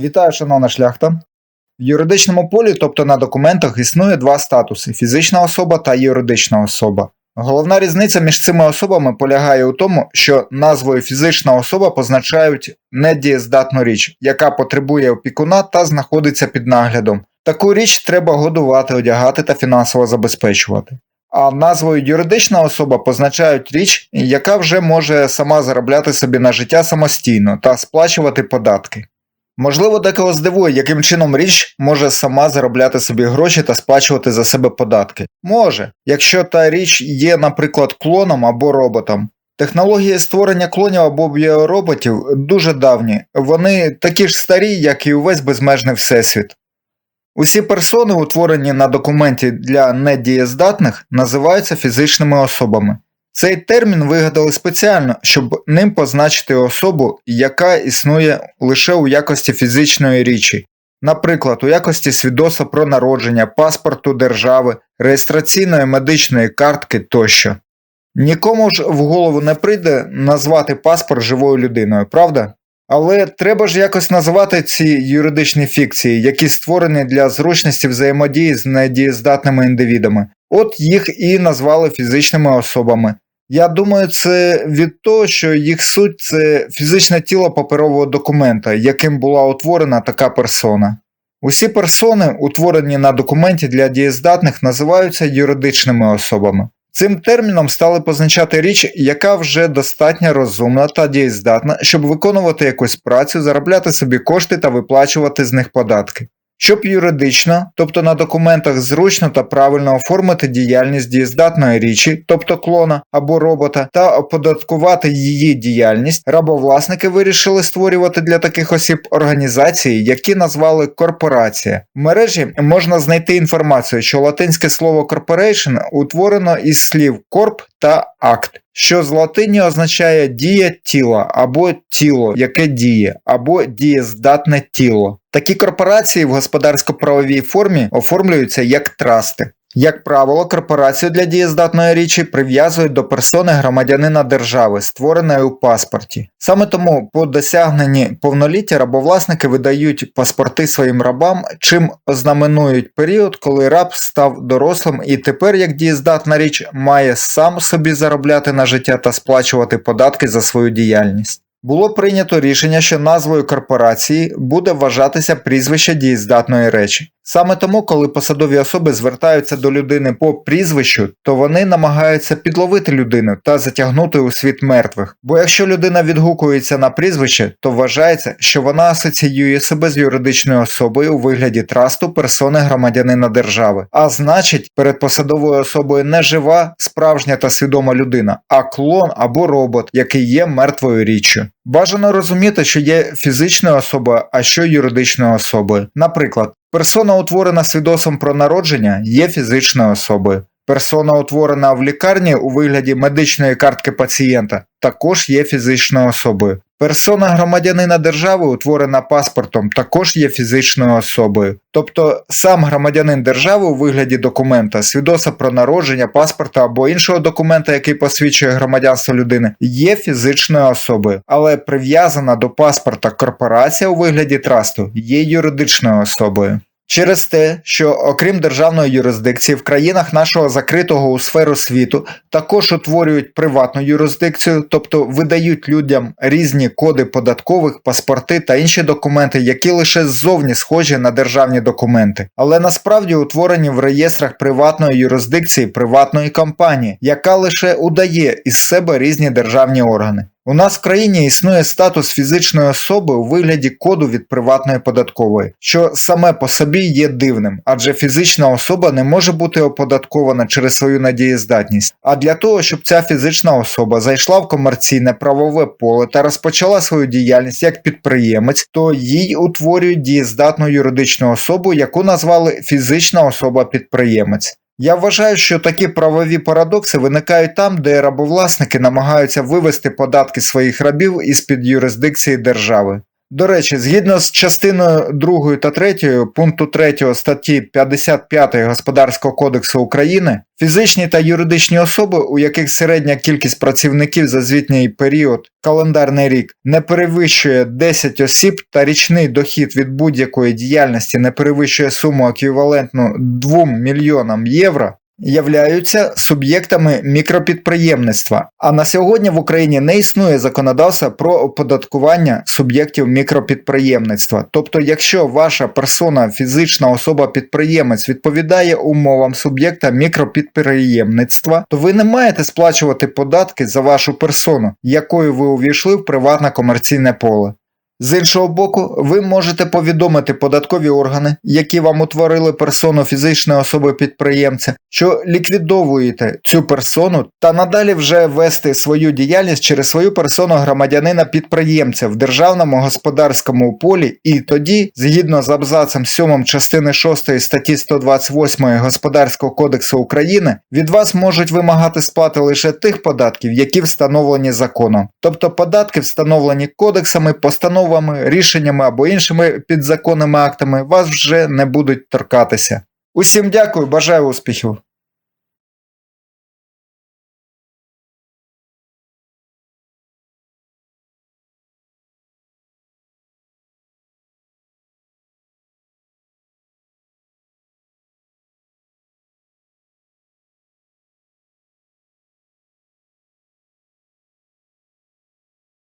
Вітаю, шановна шляхта. В юридичному полі, тобто на документах, існує два статуси фізична особа та юридична особа. Головна різниця між цими особами полягає у тому, що назвою фізична особа позначають недієздатну річ, яка потребує опікуна та знаходиться під наглядом. Таку річ треба годувати, одягати та фінансово забезпечувати. А назвою юридична особа позначають річ, яка вже може сама заробляти собі на життя самостійно та сплачувати податки. Можливо, декого здивує, яким чином річ може сама заробляти собі гроші та сплачувати за себе податки. Може, якщо та річ є, наприклад, клоном або роботом. Технології створення клонів або біороботів дуже давні, вони такі ж старі, як і увесь безмежний всесвіт. Усі персони, утворені на документі для недієздатних, називаються фізичними особами. Цей термін вигадали спеціально, щоб ним позначити особу, яка існує лише у якості фізичної річі, наприклад, у якості свідоцтва про народження, паспорту держави, реєстраційної медичної картки тощо. Нікому ж в голову не прийде назвати паспорт живою людиною, правда? Але треба ж якось називати ці юридичні фікції, які створені для зручності взаємодії з недієздатними індивідами. От їх і назвали фізичними особами. Я думаю, це від того, що їх суть це фізичне тіло паперового документа, яким була утворена така персона. Усі персони, утворені на документі для дієздатних, називаються юридичними особами. Цим терміном стали позначати річ, яка вже достатньо розумна та дієздатна, щоб виконувати якусь працю, заробляти собі кошти та виплачувати з них податки. Щоб юридично, тобто на документах зручно та правильно оформити діяльність дієздатної річі, тобто клона або робота, та оподаткувати її діяльність, рабовласники вирішили створювати для таких осіб організації, які назвали корпорація. В мережі можна знайти інформацію, що латинське слово corporation утворено із слів корп та акт, що з латині означає дія тіла або тіло, яке діє, або дієздатне тіло. Такі корпорації в господарсько-правовій формі оформлюються як трасти. Як правило, корпорацію для дієздатної річі прив'язують до персони громадянина держави, створеної у паспорті. Саме тому по досягненні повноліття рабовласники видають паспорти своїм рабам, чим ознаменують період, коли раб став дорослим і тепер, як дієздатна річ, має сам собі заробляти на життя та сплачувати податки за свою діяльність. Було прийнято рішення, що назвою корпорації буде вважатися прізвище дієздатної речі. Саме тому, коли посадові особи звертаються до людини по прізвищу, то вони намагаються підловити людину та затягнути у світ мертвих. Бо якщо людина відгукується на прізвище, то вважається, що вона асоціює себе з юридичною особою у вигляді трасту персони громадянина держави. А значить, перед посадовою особою не жива, справжня та свідома людина, а клон або робот, який є мертвою річчю. Бажано розуміти, що є фізичною особою, а що юридичною особою. Наприклад, персона, утворена свідоцтвом про народження, є фізичною особою. Персона, утворена в лікарні у вигляді медичної картки пацієнта, також є фізичною особою. Персона громадянина держави, утворена паспортом, також є фізичною особою. Тобто сам громадянин держави у вигляді документа, свідоцтва про народження, паспорта або іншого документа, який посвідчує громадянство людини, є фізичною особою, але прив'язана до паспорта корпорація у вигляді трасту є юридичною особою. Через те, що окрім державної юрисдикції в країнах нашого закритого у сферу світу також утворюють приватну юрисдикцію, тобто видають людям різні коди податкових, паспорти та інші документи, які лише ззовні схожі на державні документи, але насправді утворені в реєстрах приватної юрисдикції приватної компанії, яка лише удає із себе різні державні органи. У нас в країні існує статус фізичної особи у вигляді коду від приватної податкової, що саме по собі є дивним, адже фізична особа не може бути оподаткована через свою надієздатність. А для того, щоб ця фізична особа зайшла в комерційне правове поле та розпочала свою діяльність як підприємець, то їй утворюють дієздатну юридичну особу, яку назвали фізична особа-підприємець. Я вважаю, що такі правові парадокси виникають там, де рабовласники намагаються вивести податки своїх рабів із під юрисдикції держави. До речі, згідно з частиною 2 та 3 пункту 3 статті 55 Господарського кодексу України, фізичні та юридичні особи, у яких середня кількість працівників за звітній період календарний рік не перевищує 10 осіб та річний дохід від будь-якої діяльності не перевищує суму еквівалентну 2 мільйонам євро, являються суб'єктами мікропідприємництва. А на сьогодні в Україні не існує законодавства про оподаткування суб'єктів мікропідприємництва. Тобто, якщо ваша персона, фізична особа-підприємець відповідає умовам суб'єкта мікропідприємництва, то ви не маєте сплачувати податки за вашу персону, якою ви увійшли в приватне комерційне поле. З іншого боку, ви можете повідомити податкові органи, які вам утворили персону фізичної особи підприємця, що ліквідовуєте цю персону та надалі вже вести свою діяльність через свою персону громадянина підприємця в державному господарському полі, і тоді, згідно з абзацем 7 частини 6 статті 128 Господарського кодексу України, від вас можуть вимагати сплати лише тих податків, які встановлені законом, тобто податки, встановлені кодексами, постановами, рішеннями або іншими підзаконними актами, вас вже не будуть торкатися. Усім дякую, бажаю успіхів!